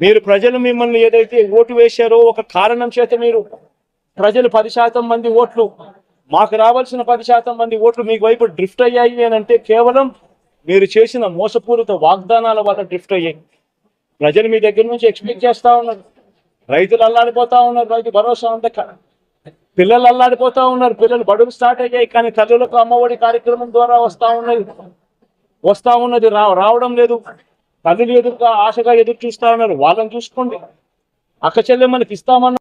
మీరు ప్రజలు మిమ్మల్ని ఏదైతే ఓటు వేశారో ఒక కారణం చేత మీరు ప్రజలు పది శాతం మంది ఓట్లు మాకు రావాల్సిన పది శాతం మంది ఓట్లు మీకు వైపు డ్రిఫ్ట్ అయ్యాయి అని అంటే కేవలం మీరు చేసిన మోసపూరిత వాగ్దానాల వల్ల డ్రిఫ్ట్ అయ్యాయి. ప్రజలు మీ దగ్గర నుంచి ఎక్స్పెక్ట్ చేస్తా ఉన్నారు. రైతులు అల్లాడిపోతా ఉన్నారు రైతు భరోసా ఉండక పిల్లలు అల్లాడిపోతా ఉన్నారు పిల్లలు బడులు స్టార్ట్ అయ్యాయి కానీ తల్లులకు అమ్మఒడి కార్యక్రమం ద్వారా వస్తా ఉన్నది వస్తా ఉన్నది రావడం లేదు. తల్లులు ఎదురుగా ఆశగా ఎదురు చూస్తా ఉన్నారు వాళ్ళని చూసుకోండి. అక్క చెల్లెమ్మలకి ఇస్తామన్న